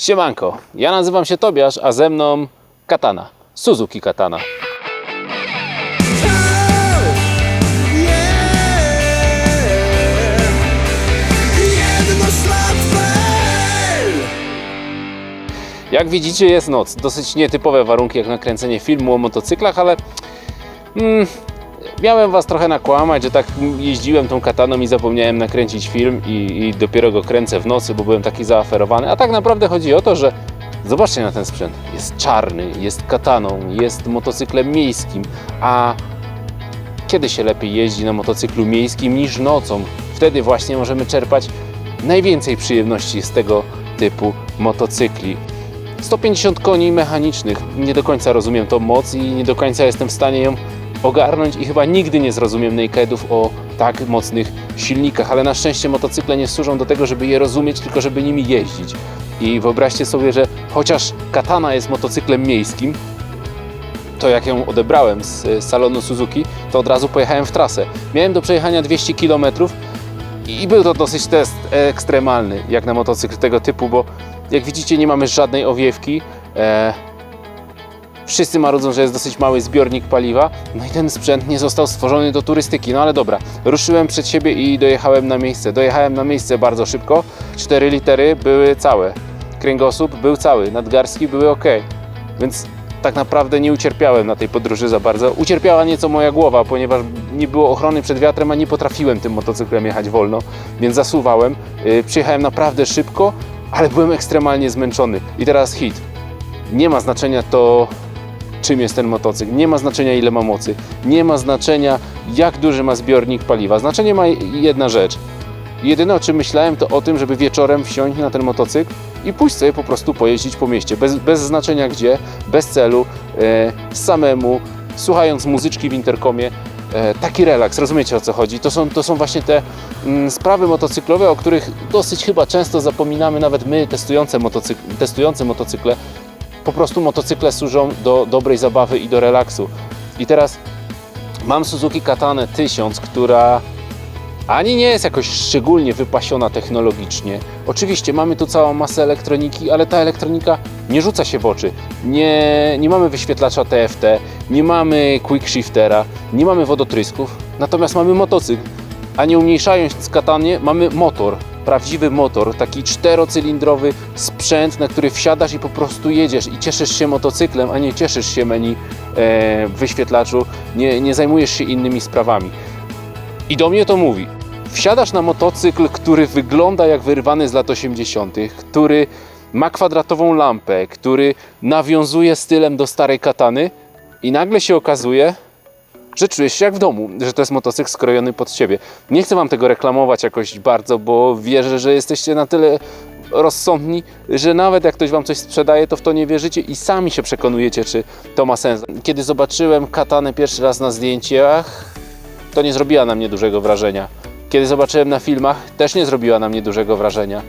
Siemanko, ja nazywam się Tobiasz, a ze mną Katana, Suzuki Katana. Jak widzicie jest noc, dosyć nietypowe warunki jak na kręcenie filmu o motocyklach, ale mm, miałem was trochę nakłamać, że tak jeździłem tą kataną i zapomniałem nakręcić film i, i dopiero go kręcę w nocy, bo byłem taki zaaferowany, a tak naprawdę chodzi o to, że zobaczcie na ten sprzęt, jest czarny, jest kataną, jest motocyklem miejskim, a kiedy się lepiej jeździ na motocyklu miejskim niż nocą? Wtedy właśnie możemy czerpać najwięcej przyjemności z tego typu motocykli. 150 koni mechanicznych. Nie do końca rozumiem tą moc i nie do końca jestem w stanie ją ogarnąć i chyba nigdy nie zrozumiem nakedów o tak mocnych silnikach, ale na szczęście motocykle nie służą do tego, żeby je rozumieć, tylko żeby nimi jeździć. I wyobraźcie sobie, że chociaż Katana jest motocyklem miejskim, to jak ją odebrałem z y, salonu Suzuki, to od razu pojechałem w trasę. Miałem do przejechania 200 km i był to dosyć test ekstremalny, jak na motocykl tego typu, bo jak widzicie nie mamy żadnej owiewki. Wszyscy marudzą, że jest dosyć mały zbiornik paliwa, no i ten sprzęt nie został stworzony do turystyki. No ale dobra, ruszyłem przed siebie i dojechałem na miejsce. Dojechałem na miejsce bardzo szybko. 4 litery były całe. Kręgosłup był cały, nadgarstki były ok. Więc tak naprawdę nie ucierpiałem na tej podróży za bardzo. Ucierpiała nieco moja głowa, ponieważ nie było ochrony przed wiatrem, a nie potrafiłem tym motocyklem jechać wolno, więc zasuwałem. Yy, Przyjechałem naprawdę szybko, ale byłem ekstremalnie zmęczony. I teraz hit. Nie ma znaczenia to, czym jest ten motocykl, nie ma znaczenia ile ma mocy, nie ma znaczenia jak duży ma zbiornik paliwa. Znaczenie ma jedna rzecz. Jedyne o czym myślałem to o tym, żeby wieczorem wsiąść na ten motocykl i pójść sobie po prostu pojeździć po mieście, bez, bez znaczenia gdzie, bez celu, e, samemu, słuchając muzyczki w interkomie. E, taki relaks, rozumiecie o co chodzi? To są, to są właśnie te mm, sprawy motocyklowe, o których dosyć chyba często zapominamy, nawet my testujące, motocyk testujące motocykle. Po prostu motocykle służą do dobrej zabawy i do relaksu. I teraz mam Suzuki Katanę 1000, która ani nie jest jakoś szczególnie wypasiona technologicznie. Oczywiście mamy tu całą masę elektroniki, ale ta elektronika nie rzuca się w oczy. Nie, nie mamy wyświetlacza TFT, nie mamy quick shiftera, nie mamy wodotrysków, natomiast mamy motocykl. A nie umniejszając katanie, mamy motor, prawdziwy motor, taki czterocylindrowy sprzęt, na który wsiadasz i po prostu jedziesz i cieszysz się motocyklem, a nie cieszysz się menu e, w wyświetlaczu, nie, nie zajmujesz się innymi sprawami. I do mnie to mówi. Wsiadasz na motocykl, który wygląda jak wyrwany z lat 80., który ma kwadratową lampę, który nawiązuje stylem do starej katany i nagle się okazuje, że czujesz się jak w domu, że to jest motocykl skrojony pod ciebie. Nie chcę wam tego reklamować jakoś bardzo, bo wierzę, że jesteście na tyle rozsądni, że nawet jak ktoś wam coś sprzedaje, to w to nie wierzycie i sami się przekonujecie, czy to ma sens. Kiedy zobaczyłem katanę pierwszy raz na zdjęciach, to nie zrobiła na mnie dużego wrażenia. Kiedy zobaczyłem na filmach, też nie zrobiła na mnie dużego wrażenia.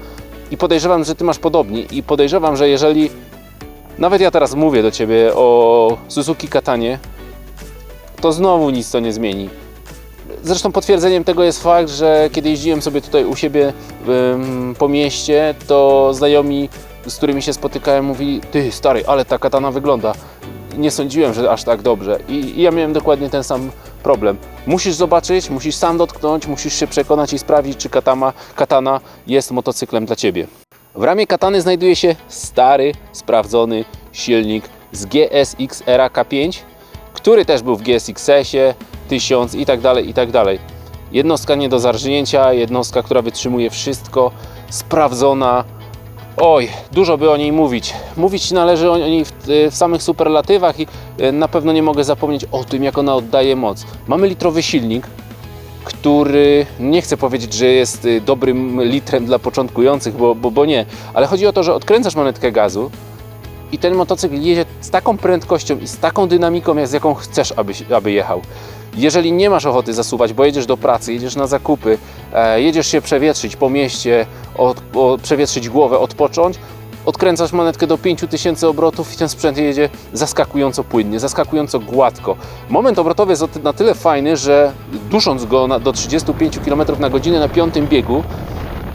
I podejrzewam, że ty masz podobnie. I podejrzewam, że jeżeli nawet ja teraz mówię do ciebie o Suzuki Katanie, to znowu nic to nie zmieni. Zresztą potwierdzeniem tego jest fakt, że kiedy jeździłem sobie tutaj u siebie ym, po mieście, to znajomi, z którymi się spotykałem, mówili: Ty stary, ale ta katana wygląda. Nie sądziłem, że aż tak dobrze. I, I ja miałem dokładnie ten sam problem. Musisz zobaczyć, musisz sam dotknąć, musisz się przekonać i sprawdzić, czy katama, katana jest motocyklem dla ciebie. W ramie katany znajduje się stary, sprawdzony silnik z GSX Era K5, który też był w GSX-ie, 1000 i tak dalej, i tak dalej. Jednostka nie do zarżnięcia, jednostka, która wytrzymuje wszystko, sprawdzona. Oj, dużo by o niej mówić. Mówić należy o niej w, w samych superlatywach i e, na pewno nie mogę zapomnieć o tym, jak ona oddaje moc. Mamy litrowy silnik, który nie chcę powiedzieć, że jest y, dobrym litrem dla początkujących, bo, bo, bo nie, ale chodzi o to, że odkręcasz manetkę gazu i ten motocykl jedzie z taką prędkością i z taką dynamiką, jak z jaką chcesz, aby, aby jechał. Jeżeli nie masz ochoty zasuwać, bo jedziesz do pracy, jedziesz na zakupy, e, jedziesz się przewietrzyć po mieście, od, o, przewietrzyć głowę, odpocząć, odkręcasz manetkę do 5000 obrotów i ten sprzęt jedzie zaskakująco płynnie, zaskakująco gładko. Moment obrotowy jest na tyle fajny, że dusząc go na, do 35 km na godzinę na piątym biegu,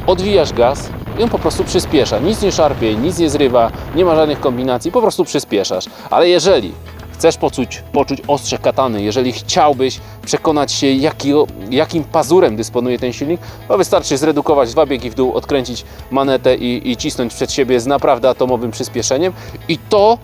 odwijasz gaz, i on po prostu przyspiesza. Nic nie szarpie, nic nie zrywa, nie ma żadnych kombinacji, po prostu przyspieszasz. Ale jeżeli chcesz poczuć, poczuć ostrze katany, jeżeli chciałbyś przekonać się, jaki, jakim pazurem dysponuje ten silnik, to wystarczy zredukować dwa biegi w dół, odkręcić manetę i, i cisnąć przed siebie z naprawdę atomowym przyspieszeniem. I to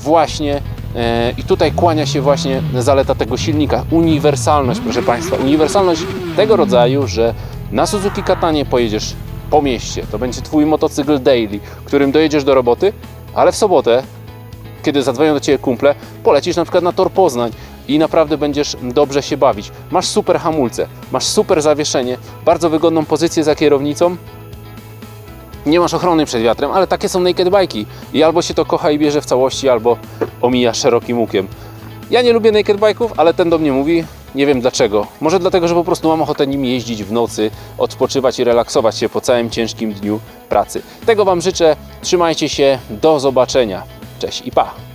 właśnie e, i tutaj kłania się właśnie zaleta tego silnika. Uniwersalność, proszę Państwa. Uniwersalność tego rodzaju, że na Suzuki Katanie pojedziesz po mieście. To będzie Twój motocykl daily, którym dojedziesz do roboty, ale w sobotę, kiedy zadzwonią do Ciebie kumple, polecisz na przykład na Tor Poznań i naprawdę będziesz dobrze się bawić. Masz super hamulce, masz super zawieszenie, bardzo wygodną pozycję za kierownicą, nie masz ochrony przed wiatrem, ale takie są naked bike'i. I albo się to kocha i bierze w całości, albo omija szerokim łukiem. Ja nie lubię naked bike'ów, ale ten do mnie mówi. Nie wiem dlaczego. Może dlatego, że po prostu mam ochotę nimi jeździć w nocy, odpoczywać i relaksować się po całym ciężkim dniu pracy. Tego Wam życzę. Trzymajcie się. Do zobaczenia. Cześć i pa.